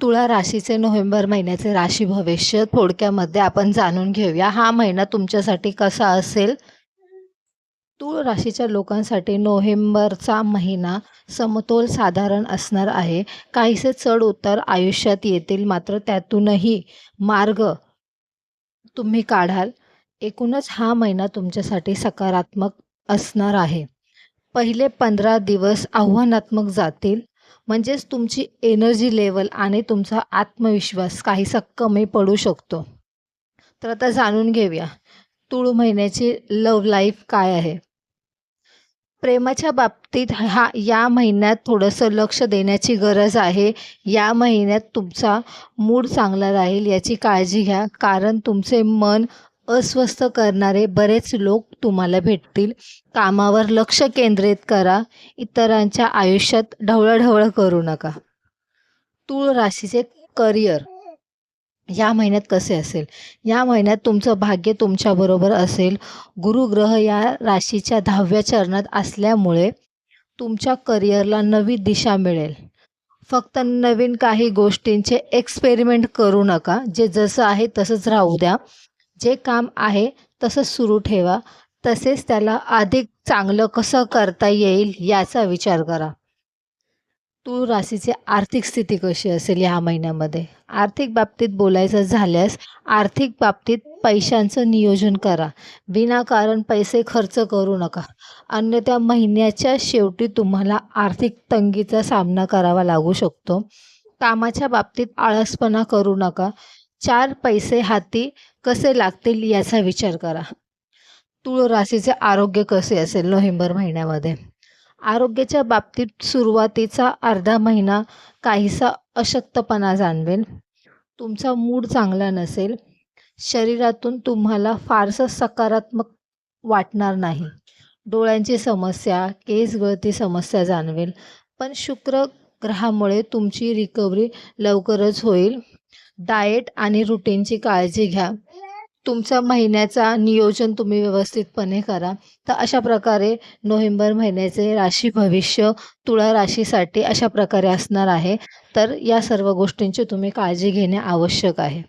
तुळा राशीचे नोव्हेंबर महिन्याचे राशी भविष्य थोडक्यामध्ये आपण जाणून घेऊया. हा महिना तुमच्यासाठी कसा असेल? तूळ राशीच्या लोकांसाठी नोव्हेंबरचा महिना समतोल साधारण असणार आहे. काहीसे चढ उतार आयुष्यात येतील मात्र त्यातूनही मार्ग तुम्ही काढाल. एकूणच हा महिना तुमच्यासाठी सकारात्मक असणार आहे. पहिले पंधरा दिवस आव्हानात्मक जातील. म्हणजेच तुमची एनर्जी लेवल आणि तुमचा आत्मविश्वास काहीसा कमी पडू शकतो. तर आता जाणून घेऊया तुळू महिन्याची लव्ह लाईफ काय आहे? प्रेमाच्या बाबतीत हा या महिन्यात थोडंसं लक्ष देण्याची गरज आहे. या महिन्यात तुमचा मूड चांगला राहील याची काळजी घ्या कारण तुमचे मन अस्वस्थ करणारे बरेच लोक तुम्हाला भेटतील. कामावर लक्ष केंद्रित करा. इतरांच्या आयुष्यात ढवळढवळ करू नका. तूळ राशीचे करिअर. या महिन्यात कसे असेल? या महिन्यात तुमचं भाग्य तुमच्याबरोबर असेल. गुरुग्रह या राशीच्या दहाव्या चरणात असल्यामुळे तुमच्या करिअरला नवी दिशा मिळेल. फक्त नवीन काही गोष्टींचे एक्सपेरिमेंट करू नका. जे जसं आहे तसंच राहू द्या. जे काम आहे तसं सुरू ठेवा. तसेच त्याला अधिक चांगलं कसं करता येईल याचा विचार करा. तूळ राशीची आर्थिक स्थिती कशी असेल ह्या महिन्यामध्ये? आर्थिक बाबतीत बोलायचं झाल्यास आर्थिक बाबतीत पैशांचं नियोजन करा. विनाकारण पैसे खर्च करू नका. अन्यथा महिन्याच्या शेवटी तुम्हाला आर्थिक तंगीचा सामना करावा लागू शकतो. कामाच्या बाबतीत आळसपणा करू नका. चार पैसे हाती कसे लागतील याचा विचार करा. तुळ राशीचे आरोग्य कसे असेल नोव्हेंबर महिन्यामध्ये? आरोग्याच्या बाबतीत सुरुवातीचा अर्धा महिना काहीसा अशक्तपणा जाणवेल तुमचा मूड चांगला नसेल. शरीरातून तुम्हाला फारसं सकारात्मक वाटणार नाही. डोळ्यांची समस्या केस गळती समस्या जाणवेल. पण शुक्र ग्रहामुळे तुमची रिकव्हरी लवकरच होईल. डाएट आणि रुटीनची काळजी घ्या. तुमचा महिन्याचा नियोजन तुम्ही व्यवस्थितपणे करा. तर अशा प्रकारे नोव्हेंबर महिन्याचे राशी भविष्य तुळा राशीसाठी अशा प्रकारे असणार आहे. तर या सर्व गोष्टींची तुम्ही काळजी घेणे आवश्यक आहे.